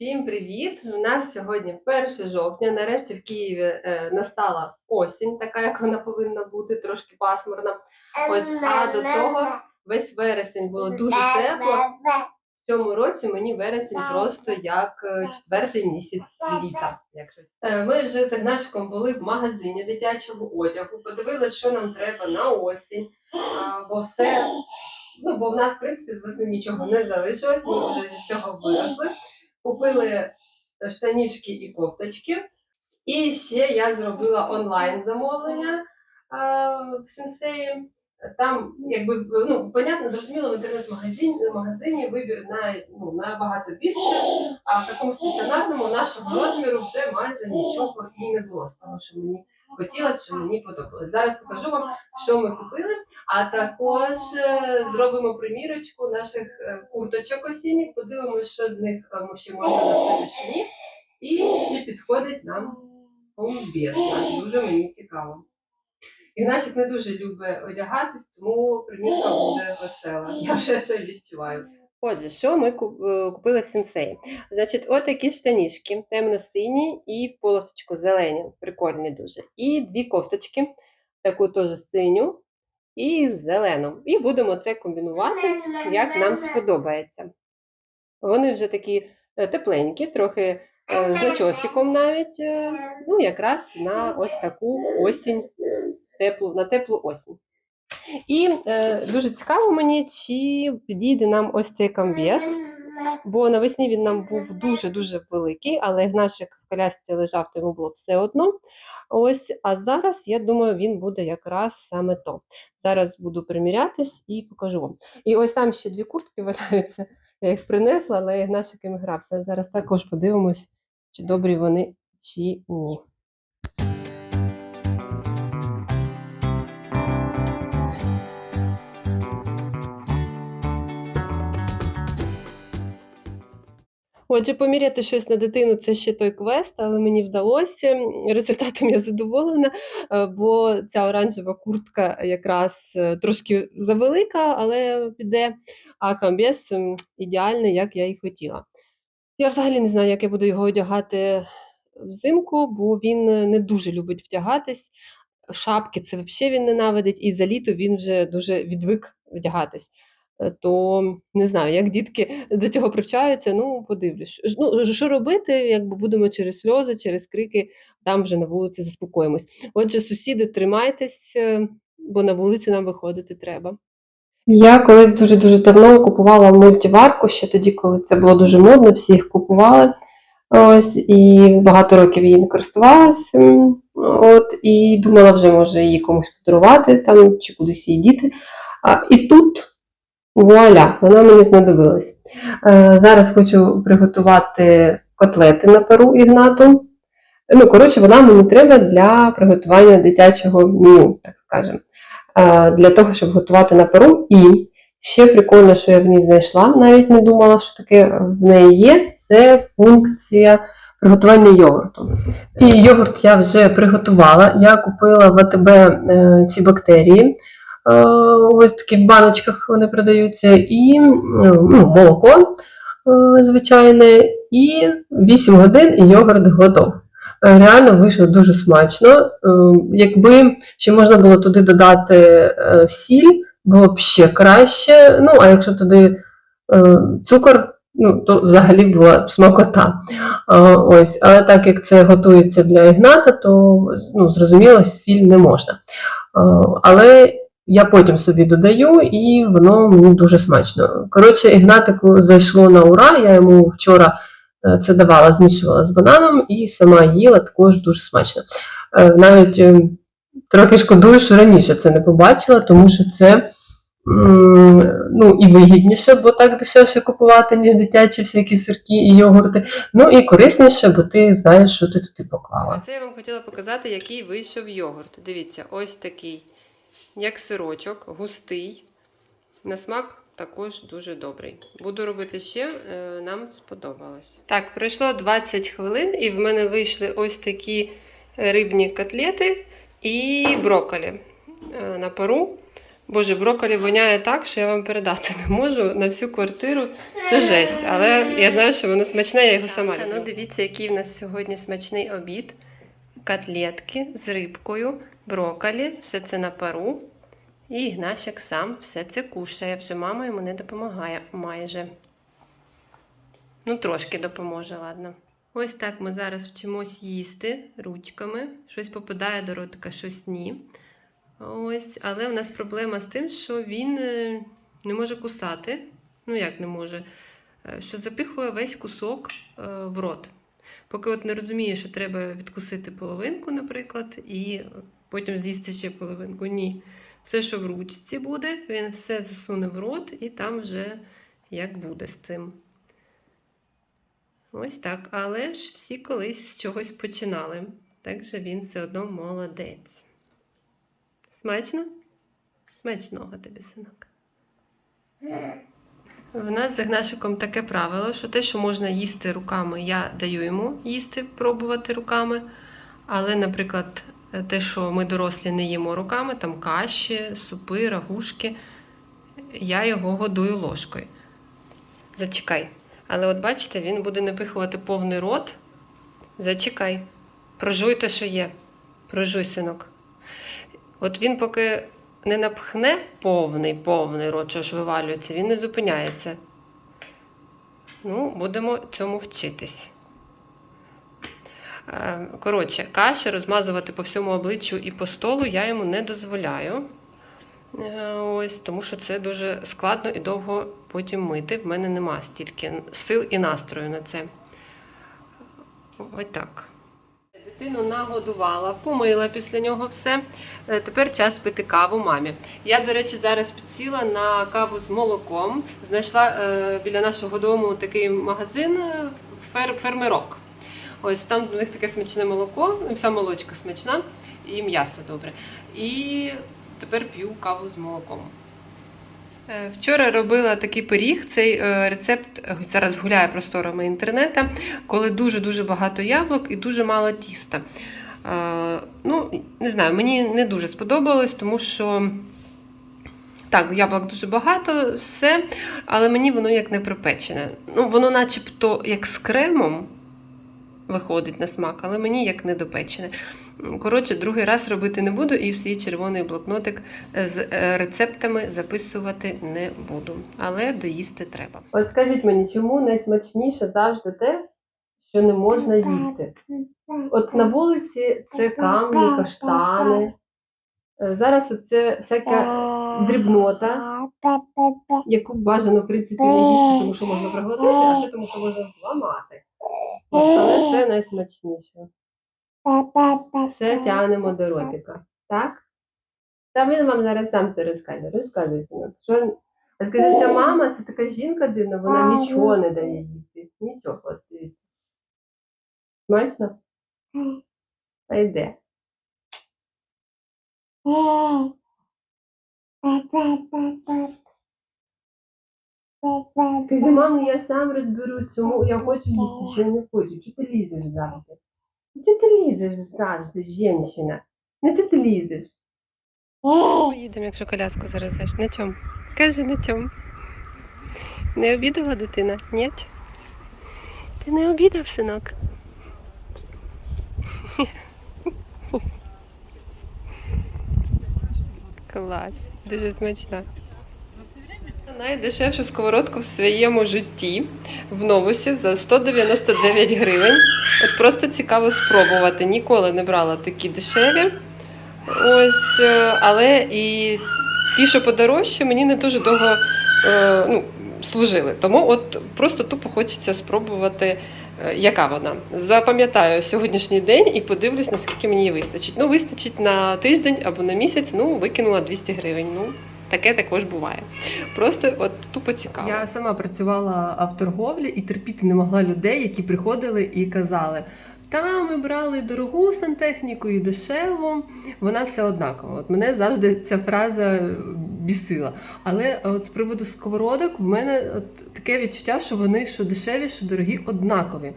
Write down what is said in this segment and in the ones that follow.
Всім привіт! У нас сьогодні 1 жовтня. Нарешті в Києві е, настала осінь, така як вона повинна бути, трошки пасмурна. Ось, а до того весь вересень було дуже тепло. В цьому році мені вересень просто як е, четвертий місяць літа. Е, ми вже з Игнашиком були в магазині дитячого одягу, подивилися, що нам треба на осінь, бо все. Ну, бо в нас, в принципі, з весни нічого не залишилось, ми вже зі всього виросли. Купили штанішки і кофточки. І ще я зробила онлайн замовлення в сенсеї. Там, якби, ну, понятно, зрозуміло, в інтернет-магазині магазині вибір на, ну, набагато більше, а в такому стаціонарному нашого розміру вже майже нічого і не було того, що мені хотілося, що мені подобалось. Зараз покажу вам, що ми купили, а також е, зробимо примірочку наших е, курточок осінніх, подивимося, що з них е, ще можна носити чи ні, і чи підходить нам комбез наш. Дуже мені цікаво. Ігнатик не дуже любить одягатись, тому примірка буде весела. Я вже це відчуваю. Отже, що ми е, купили в сенсеї? Значить, отакі штанішки, темно-сині і в полосочку зелені, прикольні дуже. І дві кофточки, таку теж синю і зелену. І будемо це комбінувати, як нам сподобається. Вони вже такі е, тепленькі, трохи е, з начосиком навіть. Ну, якраз на ось таку осінь, теплу, на теплу осінь. І е, дуже цікаво мені, чи підійде нам ось цей комбез, бо навесні він нам був дуже-дуже великий, але Гнашик в колясці лежав, то йому було все одно. Ось, а зараз, я думаю, він буде якраз саме то. Зараз буду примірятись і покажу вам. І ось там ще дві куртки валяються. Я їх принесла, але Гнашик їм грався. Зараз також подивимось, чи добрі вони, чи ні. Отже, поміряти щось на дитину це ще той квест, але мені вдалося. Результатом я задоволена, е, бо ця оранжева куртка якраз е, трошки завелика, але піде, а м, ідеальний, як я і хотіла. Я взагалі не знаю, як я буду його одягати взимку, бо він не дуже любить вдягатись. Шапки це взагалі він ненавидить, і за літо він вже дуже відвик вдягатись. Е, То не знаю, як дітки до цього привчаються, ну подивлюсь. Ну, що робити, якби будемо через сльози, через крики, там вже на вулиці заспокоїмось. Отже, сусіди, тримайтесь, е, бо на вулицю нам виходити треба. Я колись дуже-дуже давно купувала мультиварку, ще тоді, коли це було дуже модно, всі їх купували. Ось, і багато років її не користувалася. От, і думала вже, може, її комусь подарувати там, чи кудись її діти. А, і тут вуаля, вона мені знадобилась. Е, зараз хочу приготувати котлети на пару Ігнату. Ну, коротше, вона мені треба для приготування дитячого меню, так скажемо. Е, для того, щоб готувати на пару. І ще прикольно, що я в ній знайшла, навіть не думала, що таке в неї є. Це функція приготування йогурту. І йогурт я вже приготувала. Я купила в АТБ е, ці бактерії. Е, Ось такі в баночках вони продаються, і ну, молоко е, звичайне, і 8 годин і йогурт готов. Е, Реально вийшло дуже смачно. Якби ще можна було туди додати сіль, було б ще краще. Ну, а якщо туди цукор, ну, то взагалі була б смакота. Ось, але так як це готується для Ігната, то ну, зрозуміло, сіль не можна. Але я потім собі додаю, і воно мені дуже смачно. Коротше, Ігнатику зайшло на ура. Я йому вчора е, це давала, змішувала з бананом і сама їла також дуже смачно. Е, Навіть е, трохи шкодую, що раніше це не побачила, тому що це ну, і вигідніше, бо так дешевше купувати, ніж дитячі всякі сирки і йогурти. Ну і корисніше, бо ти знаєш, що ти туди поклала. Це я вам хотіла показати, який вийшов йогурт. Дивіться, ось такий, як сирочок, густий. На смак також дуже добрий. Буду робити ще, е, нам сподобалось. Так, пройшло 20 хвилин, і в мене вийшли ось такі рибні котлети і брокколі е, на пару. Боже, брокколі воняє так, що я вам передати не можу на всю квартиру. Це жесть, але я знаю, що воно смачне, я його сама люблю. Ну, дивіться, який в нас сьогодні смачний обід. Котлетки з рибкою, брокколі, все це на пару. І Ігнащик сам все це кушає. Вже мама йому не допомагає майже. Ну, трошки допоможе, ладно. Ось так ми зараз вчимось їсти ручками. Щось попадає до ротика, щось ні. Ось, але в нас проблема з тим, що він е, не може кусати. Ну, як не може, Е, що запихує весь кусок е, в рот. Поки от не розуміє, що треба відкусити половинку, наприклад, і потім з'їсти ще половинку. Ні. Все, що в ручці буде, він все засуне в рот, і там вже як буде з цим. Ось так. Але ж всі колись з чогось починали. Так що він все одно молодець. Смачно? Смачного тобі, синок. В нас з Ігнашиком таке правило, що те, що можна їсти руками, я даю йому їсти, пробувати руками. Але, наприклад, те, що ми дорослі не їмо руками, там каші, супи, рагушки, я його годую ложкою. Зачекай. Але от бачите, він буде напихувати повний рот. Зачекай. Прожуй те, що є. Прожуй, синок. От він поки не напхне повний, повний рот, що ж вивалюється, він не зупиняється. Ну, будемо цьому вчитись. Е, Коротше, каші розмазувати по всьому обличчю і по столу я йому не дозволяю. Е, Ось, тому що це дуже складно і довго потім мити. В мене нема стільки сил і настрою на це. Ось так. Дитину нагодувала, помила після нього все. Е, Тепер час пити каву мамі. Я, до речі, зараз підсіла на каву з молоком. Знайшла біля нашого дому такий магазин фер, фермерок. Ось там у них таке смачне молоко, вся молочка смачна, і м'ясо добре. І тепер п'ю каву з молоком. Е, Вчора робила такий пиріг. Цей е, рецепт зараз гуляє просторами інтернету, коли дуже-дуже багато яблук і дуже мало тіста. Е, Ну, не знаю, мені не дуже сподобалось, тому що. Так, яблук дуже багато, все, але мені воно як не припечене. Ну, воно начебто як з кремом виходить на смак, але мені як недопечене. Коротше, другий раз робити не буду і в свій червоний блокнотик з е, рецептами записувати не буду. Але доїсти треба. От скажіть мені, чому найсмачніше завжди те, що не можна їсти? От на вулиці це камні, каштани. Е, Зараз оце всяка дрібнота, яку бажано в принципі не їсти, тому що можна проглотити, а ще тому, що можна зламати. Але це найсмачніше. Все тягнемо до ротика. Так? Та він вам зараз сам це розкаже. Розказуй, синок. Що... А скажи, ця мама, це така жінка дивна, вона нічого не дає їсти. Нічого. От, дивіться. Смачно? А йде. Скажи, мамо, я сам розберусь, чому я хочу їсти, що я не хочу. Чого ти лізеш завжди? Чого ти лізеш завжди, жінка? Не ти ти лізеш. Поїдемо, якщо коляску заразиш. На чому? Каже, на чому. Не обідала дитина? Ні? Ти не обідав, синок? Клас, дуже смачна. Найдешевшу сковородку в своєму житті в новусі за 199 гривень. От просто цікаво спробувати. Ніколи не брала такі дешеві. Ось, е, але і ті, що подорожче, мені не дуже довго е, ну, служили. Тому от просто тупо хочеться спробувати, е, яка вона. Запам'ятаю сьогоднішній день і подивлюсь, наскільки мені її вистачить. Ну, вистачить на тиждень або на місяць, ну, викинула 200 гривень. Ну, таке також буває. Просто от тупо цікаво. Я сама працювала в торговлі і терпіти не могла людей, які приходили і казали. Та ми брали дорогу сантехніку і дешеву, вона все однакова. От мене завжди ця фраза бісила. Але от з приводу сковородок в мене от таке відчуття, що вони що дешеві, що дорогі, однакові. Е,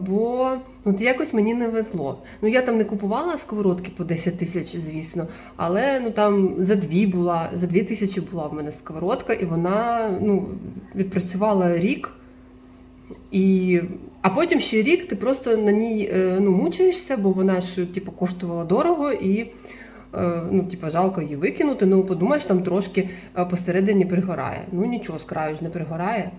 Бо от якось мені не везло. Ну я там не купувала сковородки по 10 тисяч, звісно, але ну там за дві була, за дві тисячі була в мене сковородка, і вона ну, відпрацювала рік. І... А потім ще рік ти просто на ній е, ну, мучаєшся, бо вона ж типу, коштувала дорого і е, ну, типу, жалко її викинути. Ну, подумаєш, там трошки е, посередині пригорає. Ну нічого, з краю ж не пригорає.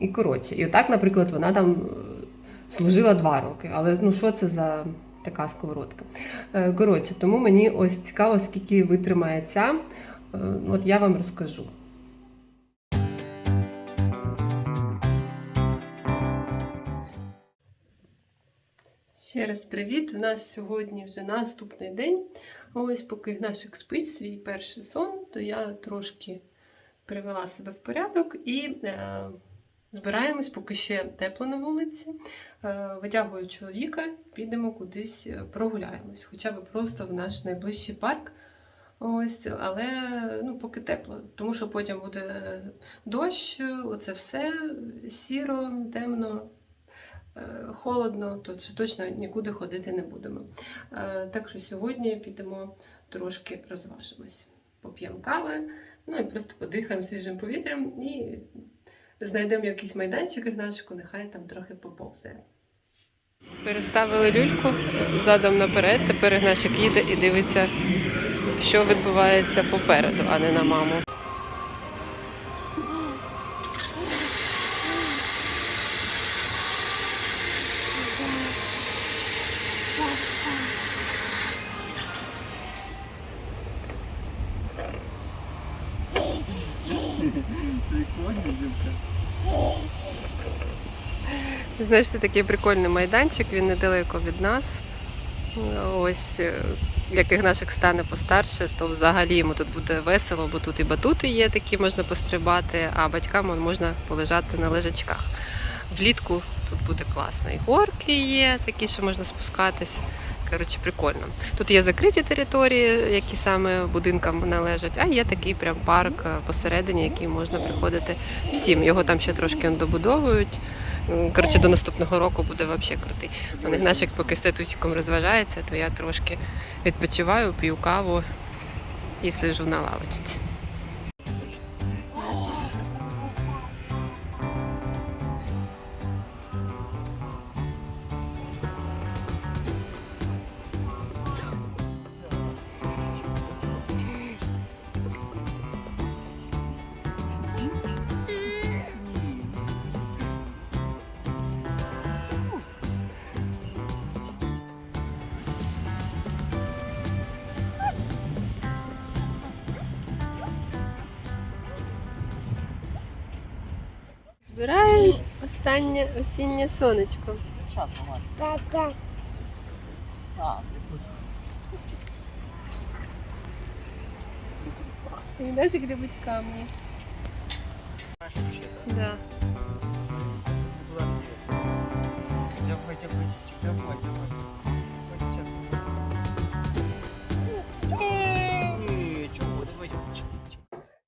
І коротше, і отак, наприклад, вона там е, служила два роки. Але ну що це за така сковородка? Е, Коротше, тому мені ось цікаво, скільки витримає ця. Е, От я вам розкажу. Ще раз привіт! У нас сьогодні вже наступний день. Ось поки Гнашик спить свій перший сон, то я трошки привела себе в порядок і е, збираємось, поки ще тепло на вулиці. Е, витягую чоловіка, підемо кудись е, прогуляємось, хоча б просто в наш найближчий парк. Ось, але ну, поки тепло, тому що потім буде дощ, оце все сіро, темно, е, холодно, то точно нікуди ходити не будемо. Е, Так що сьогодні підемо трошки розважимось. Поп'ємо кави, ну і просто подихаємо свіжим повітрям і знайдемо якийсь майданчик Ігнашику, нехай там трохи поповзає. Переставили люльку задом наперед, тепер Ігнашик їде і дивиться, що відбувається попереду, а не на маму. Це такий прикольний майданчик, він недалеко від нас. Ось яких як Ігнашик стане постарше, то взагалі йому тут буде весело, бо тут і батути є такі, можна пострибати, а батькам можна полежати на лежачках. Влітку тут буде класно. І горки є, такі, що можна спускатись. Коротше, прикольно. Тут є закриті території, які саме будинкам належать, а є такий прям парк е, посередині, який можна приходити всім. Його там ще трошки добудовують. Коротше, до наступного року буде взагалі крутий. У них нашик поки з татусиком розважається, то я трошки відпочиваю, п'ю каву і сижу на лавочці. останнє осіннє сонечко. Сейчас, мама. А, І Нашик любить камні. Да. Куда мне деться? Давай, давай, чуть-чуть, давай, давай. Давай, чё ты? Э, чего, давай, чуть-чуть.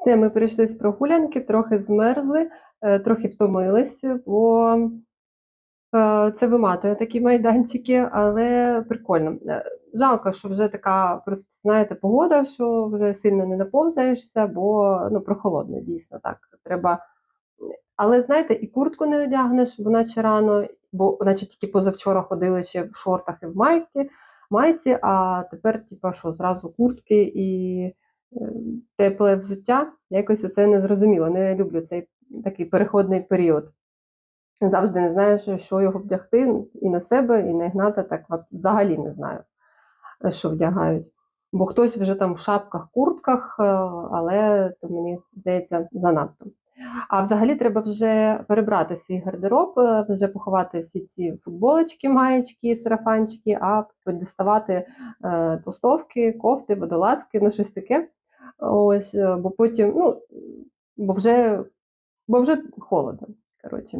Все, ми прийшли з прогулянки, трохи змерзли, е, трохи втомились, бо е, це виматує такі майданчики, але прикольно. Е, Жалко, що вже така, просто знаєте, погода, що вже сильно не наповзаєшся, бо ну, прохолодно, дійсно так. Треба. Але знаєте, і куртку не одягнеш, бо наче рано, бо наче тільки позавчора ходили ще в шортах і в майці, майці, а тепер, типа, що зразу куртки і е, тепле взуття. Якось оце не зрозуміло. Не люблю цей такий переходний період. Завжди не знаю, що, його вдягти і на себе, і на Ігната так взагалі не знаю, е, що вдягають. Бо хтось вже там в шапках, куртках, е, але то мені здається занадто. А взагалі треба вже перебрати свій гардероб, е, вже поховати всі ці футболочки, маєчки, сарафанчики, а діставати толстовки, кофти, водолазки, ну щось таке. Ось, бо потім, ну, бо вже, бо вже холодно. Коротше.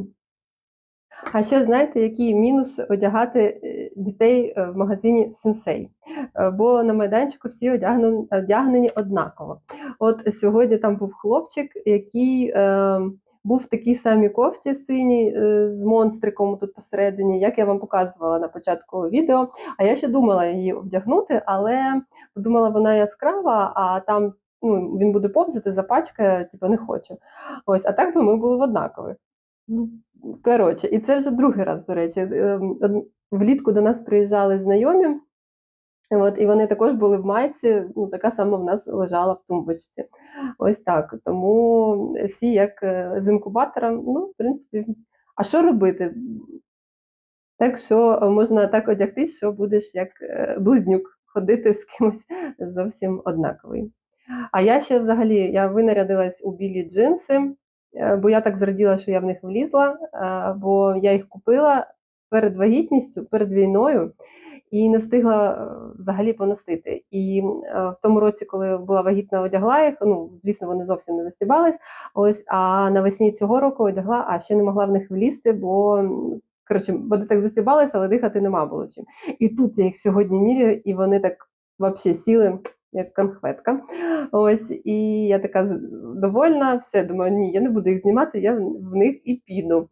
А ще знаєте, який мінус одягати е, дітей е, в магазині Сенсей, Е, бо на майданчику всі одягнені, однаково. От сьогодні там був хлопчик, який е, був в такій самій кофті синій е, з монстриком тут посередині, як я вам показувала на початку відео. А я ще думала її вдягнути, але подумала, вона яскрава, а там ну, він буде повзати, запачкає, типу, не хочу. Ось, а так би ми були в однакових. Ну, Коротше, і це вже другий раз, до речі. Ем, Влітку до нас приїжджали знайомі, от, і вони також були в майці, ну, така сама в нас лежала в тумбочці. Ось так. Тому всі як е, з інкубатора, ну, в принципі, а що робити? Так що е, можна так одягтись, що будеш як е, близнюк ходити з кимось зовсім однаковий. А я ще взагалі я винарядилась у білі джинси, е, бо я так зраділа, що я в них влізла, е, бо я їх купила перед вагітністю, перед війною. І не встигла е, взагалі поносити. І в тому році, коли була вагітна, одягла їх. Ну, звісно, вони зовсім не застібались. Ось, а навесні цього року одягла, а ще не могла в них влізти, бо коротше, вони так застібалися, але дихати нема було чим. І тут я їх сьогодні міряю, і вони так взагалі сіли, як конхветка. Ось, і я така довольна, все, думаю, ні, я не буду їх знімати, я в них і піду.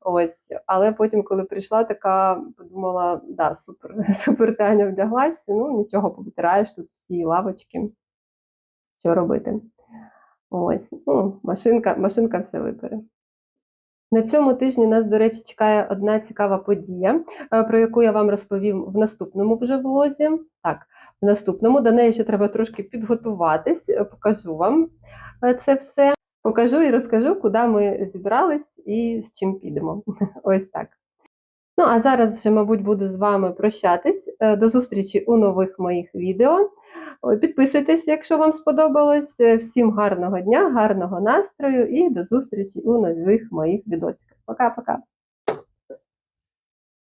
Ось, але потім, коли прийшла, така подумала, да, супер, супер Таня вдяглась, ну нічого, повитираєш тут всі лавочки. Що робити? Ось, ну, машинка, машинка все випере. На цьому тижні нас, до речі, чекає одна цікава подія, е, про яку я вам розповім в наступному вже влозі. Так, наступному до неї ще треба трошки підготуватись, е, покажу вам е, це все. Покажу і розкажу, куди ми зібрались і з чим підемо. Ось так. Ну, а зараз вже, мабуть, буду з вами прощатись. Е, До зустрічі у нових моїх відео. Підписуйтесь, якщо вам сподобалось. Всім гарного дня, гарного настрою і до зустрічі у нових моїх відосиках. Пока-пока!